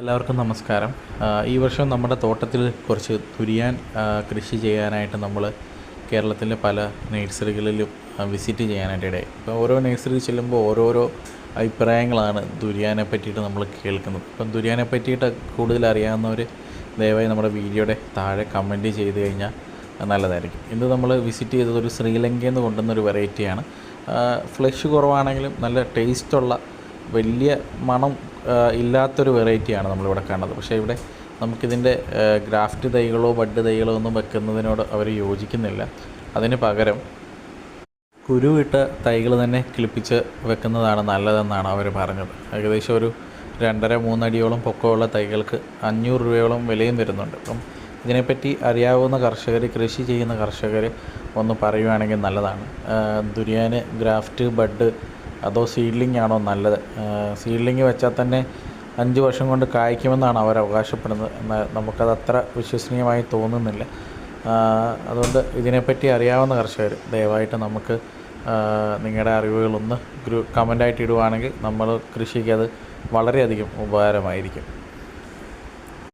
എല്ലാവർക്കും നമസ്കാരം. ഈ വർഷം നമ്മുടെ തോട്ടത്തിൽ കുറച്ച് തുരിയാൻ കൃഷി ചെയ്യാനായിട്ട് നമ്മൾ കേരളത്തിലെ പല നഴ്സറികളിലും വിസിറ്റ് ചെയ്യാനായിട്ട് ഇടയായി. ഇപ്പോൾ ഓരോ നഴ്സറി ചെല്ലുമ്പോൾ ഓരോരോ അഭിപ്രായങ്ങളാണ് ദുരിയാനെ പറ്റിയിട്ട് നമ്മൾ കേൾക്കുന്നത്. ഇപ്പം ദുരിയാനെ പറ്റിയിട്ട് കൂടുതൽ അറിയാവുന്നവർ ദയവായി നമ്മുടെ വീഡിയോയുടെ താഴെ കമന്റ് ചെയ്ത് കഴിഞ്ഞാൽ നല്ലതായിരിക്കും. ഇന്ന് നമ്മൾ വിസിറ്റ് ചെയ്തത് ഒരു ശ്രീലങ്കയിൽ കൊണ്ടുവന്നൊരു വെറൈറ്റിയാണ്. ഫ്ലഷ് കുറവാണെങ്കിലും നല്ല ടേസ്റ്റുള്ള വലിയ മണം ഇല്ലാത്തൊരു വെറൈറ്റിയാണ് നമ്മളിവിടെ കാണുന്നത്. പക്ഷേ ഇവിടെ നമുക്കിതിന്റെ ഗ്രാഫ്റ്റ് തൈകളോ ബഡ് തൈകളോ ഒന്നും വെക്കുന്നതിനോട് അവർ യോജിക്കുന്നില്ല. അതിന് പകരം കുരുവിട്ട തൈകൾ തന്നെ കിളിപ്പിച്ച് വെക്കുന്നതാണ് നല്ലതെന്നാണ് അവർ പറഞ്ഞത്. ഏകദേശം ഒരു രണ്ടര മൂന്നടിയോളം പൊക്കമുള്ള തൈകൾക്ക് അഞ്ഞൂറ് രൂപയോളം വിലയും വരുന്നുണ്ട്. അപ്പം ഇതിനെപ്പറ്റി അറിയാവുന്ന കർഷകർ കൃഷി ചെയ്യുന്ന കർഷകർ ഒന്ന് പറയുവാണെങ്കിൽ നല്ലതാണ്. ദുരിയാന് ഗ്രാഫ്റ്റ് ബഡ് അതോ സീഡ്ലിംഗ് ആണോ നല്ലത്? സീഡ്ലിംഗ് വെച്ചാൽ തന്നെ അഞ്ച് വർഷം കൊണ്ട് കായ്ക്കുമെന്നാണ് അവർ അവകാശപ്പെടുന്നത്. എന്നാൽ നമുക്കത് അത്ര വിശ്വസനീയമായി തോന്നുന്നില്ല. അതുകൊണ്ട് ഇതിനെപ്പറ്റി അറിയാവുന്ന കർഷകർ ദയവായിട്ട് നമുക്ക് നിങ്ങളുടെ അറിവുകളൊന്ന് ഗ്രൂ കമന്റായിട്ട് ഇടുവാണെങ്കിൽ നമ്മൾ കൃഷിക്ക് അത് വളരെയധികം ഉപകാരമായിരിക്കും.